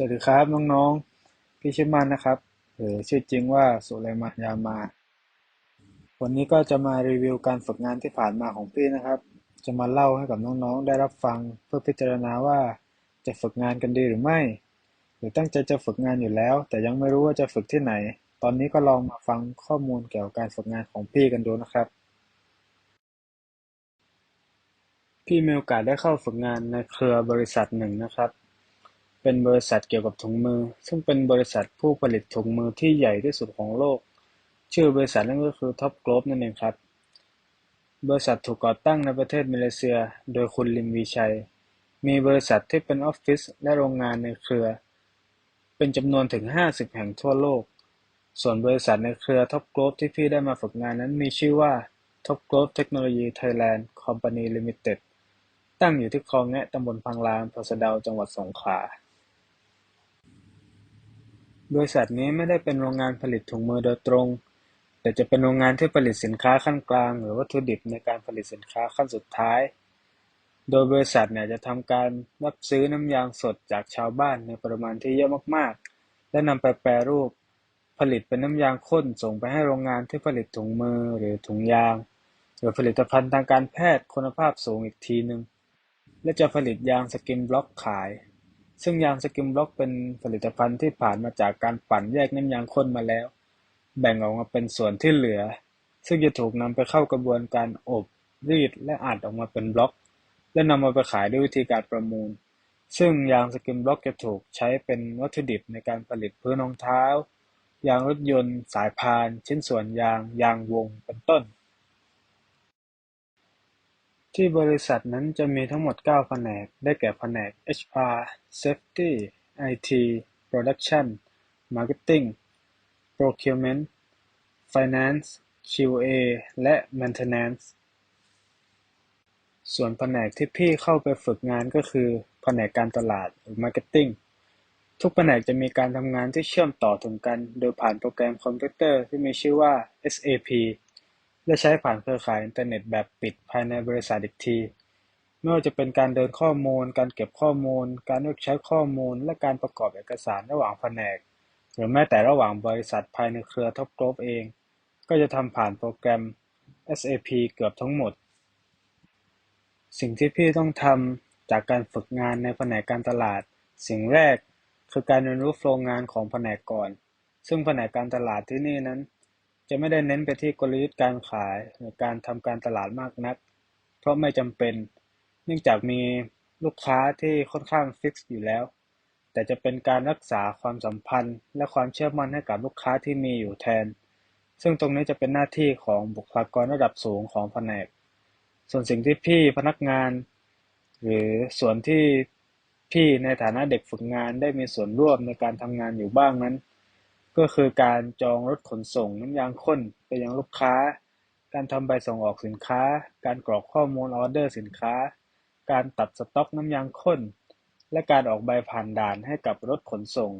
สวัสดีครับน้องๆ พี่ชื่อมันนะครับ หรือชื่อจริงว่าสุไลมานยามา วันนี้ก็จะมารีวิวการฝึกงานที่ผ่านมาของพี่นะครับ จะมาเล่าให้กับน้องๆ ได้รับฟังเพื่อพิจารณาว่าจะฝึกงานกันดีหรือไม่ หรือตั้งใจจะฝึกงานอยู่แล้ว แต่ยังไม่รู้ว่าจะฝึกที่ไหน ตอนนี้ก็ลองมาฟังข้อมูลเกี่ยวกับการฝึกงานของพี่กันดูนะครับ พี่มีโอกาสได้เข้าฝึกงานในเครือบริษัทหนึ่งนะครับ เป็นบริษัทเกี่ยวกับถุงมือ ซึ่งเป็นบริษัทผู้ผลิตถุงมือที่ใหญ่ที่สุดของโลก ชื่อบริษัทนั่นก็คือท็อปกล b นั่นเองครับ บริษัทถูกก่อตั้งในประเทศมาเลเซีย โดยคุณลิมวีชัย มีบริษัทที่เป็นออฟฟิศและโรงงานในเครือ เป็นจำนวนถึง 50 แห่งทั่วโลก ส่วนบริษัทในเครือท็อปกล b ที่พี่ได้มาฝึกงานนั้นมีชื่อว่าท็อปกล b เทคโนโลยีไทยแลนด์คอมพานีลิมิเต็ดตั้งอยู่ที่คลองแงะตำบลพังลานอำเภอสะเดาจังหวัดสงขลา บริษัทนี้ไม่ได้เป็นโรงงานผลิตถุงมือโดยตรง แต่จะเป็นโรงงานที่ผลิตสินค้าขั้นกลาง หรือวัตถุดิบในการผลิตสินค้าขั้นสุดท้าย โดยบริษัทเนี่ยจะทำการรับซื้อน้ำยางสดจากชาวบ้านในปริมาณที่เยอะมากๆ และนำไปแปรรูป ผลิตเป็นน้ำยางข้นส่งไปให้โรงงานที่ผลิตถุงมือหรือถุงยาง หรือผลิตภัณฑ์ทางการแพทย์คุณภาพสูงอีกทีหนึ่งและจะผลิตยางสกิมบล็อกขาย ซึ่งยางสกิมบล็อกเป็นผลิตภัณฑ์ที่ผ่านมาจากการปั่นแยกน้ำยางข้นมาแล้ว แบ่งออกมาเป็นส่วนที่เหลือ ซึ่งจะถูกนำไปเข้ากระบวนการอบรีดและอัดออกมาเป็นบล็อก และนำมาไปขายด้วยวิธีการประมูล ซึ่งยางสกิมบล็อกจะถูกใช้เป็นวัตถุดิบในการผลิตพื้นรองเท้า ยางรถยนต์ สายพาน ชิ้นส่วนยาง ยางวง เป็นต้น ที่บริษัทนั้นจะมีทั้งหมด9แผนก ได้แก่ แผนก HR Safety IT Production Marketing Procurement Finance QA และ Maintenance ส่วนแผนกที่พี่เข้าไปฝึกงานก็คือแผนกการตลาดหรือ Marketing ทุกแผนกจะมีการทำงานที่เชื่อมต่อถึงกัน โดยผ่านโปรแกรมคอมพิวเตอร์ที่มีชื่อว่า SAP และใช้ผ่านเครือข่ายอินเทอร์เน็ตแบบปิดภายในบริษัทอีกที ไม่ว่าจะเป็นการเดินข้อมูล การเก็บข้อมูล การเลือกใช้ข้อมูล และการประกอบเอกสารระหว่างแผนก หรือแม้แต่ระหว่างบริษัทภายในเครือท็อปกรุ๊ปเอง ก็จะทำผ่านโปรแกรม SAP เกือบทั้งหมด สิ่งที่พี่ต้องทำจากการฝึกงานในแผนกการตลาด สิ่งแรกคือการเรียนรู้โฟล์งานของแผนกก่อน ซึ่งแผนกการตลาดที่นี่นั้น จะไม่ได้เน้นไปที่กลยุทธ์การขาย หรือการทำการตลาดมากนัก เพราะไม่จำเป็น เนื่องจากมีลูกค้าที่ค่อนข้างฟิกซ์อยู่แล้ว แต่จะเป็นการรักษาความสัมพันธ์ และความเชื่อมั่นให้กับลูกค้าที่มีอยู่แทน ซึ่งตรงนี้จะเป็นหน้าที่ของบุคลากรระดับสูงของแผนก ส่วนสิ่งที่พี่พนักงาน หรือส่วนที่พี่ในฐานะเด็กฝึกงานได้มีส่วนร่วมในการทำงานอยู่บ้างนั้น ก็คือการจองรถขนส่งน้ำยางข้นไปยังลูกค้า การทำใบส่งออกสินค้า การกรอกข้อมูลออเดอร์สินค้า การตัดสต็อกน้ำยางข้น และการออกใบผ่านด่านให้กับรถขนส่ง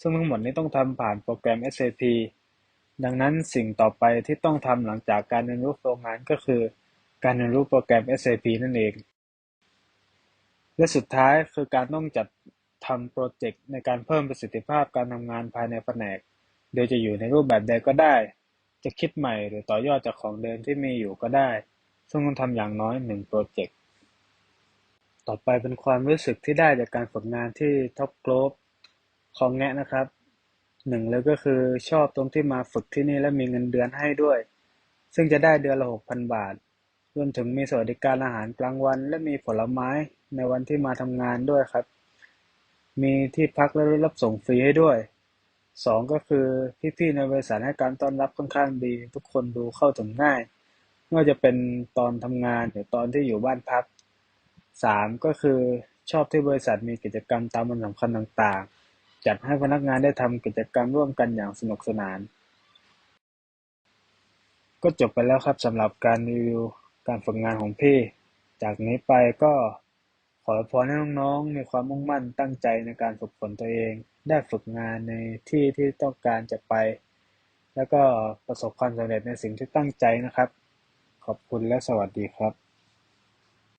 ซึ่งทั้งหมดนี้ต้องทำผ่านโปรแกรม SAP ดังนั้นสิ่งต่อไปที่ต้องทำหลังจากการเรียนรู้โรงงานก็คือ การเรียนรู้โปรแกรม SAP นั่นเอง และสุดท้ายคือการต้องจัด ทำโปรเจกต์ในการเพิ่มประสิทธิภาพการทำงานภายในแผนก โดยจะอยู่ในรูปแบบใดก็ได้ จะคิดใหม่หรือต่อยอดจากของเดิมที่มีอยู่ก็ได้ ซึ่งต้องทำอย่างน้อยหนึ่งโปรเจกต์ ต่อไปเป็นความรู้สึกที่ได้จากการฝึกงานที่ท็อปโกลบของแงะนะครับหนึ่งเลยก็คือชอบตรงที่มาฝึกที่นี่และมีเงินเดือนให้ด้วย ซึ่งจะได้เดือนละหกพันบาท รวมถึงมีสวัสดิการอาหารกลางวัน และมีผลไม้ในวันที่มาทำงานด้วยครับ มีที่พักและรถรับส่งฟรีให้ด้วย สองก็คือพี่ ๆ ในบริษัทให้การต้อนรับค่อนข้างดี ทุกคนดูเข้าถึงง่าย ไม่ว่าจะเป็นตอนทำงานหรือตอนที่อยู่บ้านพักสามก็คือชอบที่บริษัทมีกิจกรรมตามวันสำคัญต่างๆ จัดให้พนักงานได้ทำกิจกรรมร่วมกันอย่างสนุกสนาน ก็จบไปแล้วครับสำหรับการรีวิวการฝึกงานของพี่ จากนี้ไปก็ ขอพรให้น้องๆ มีความมุ่งมั่นตั้งใจในการฝึกฝนตัวเอง ได้ฝึกงานในที่ที่ต้องการจะไป แล้วก็ประสบความสำเร็จในสิ่งที่ตั้งใจนะครับ ขอบคุณและสวัสดีครับ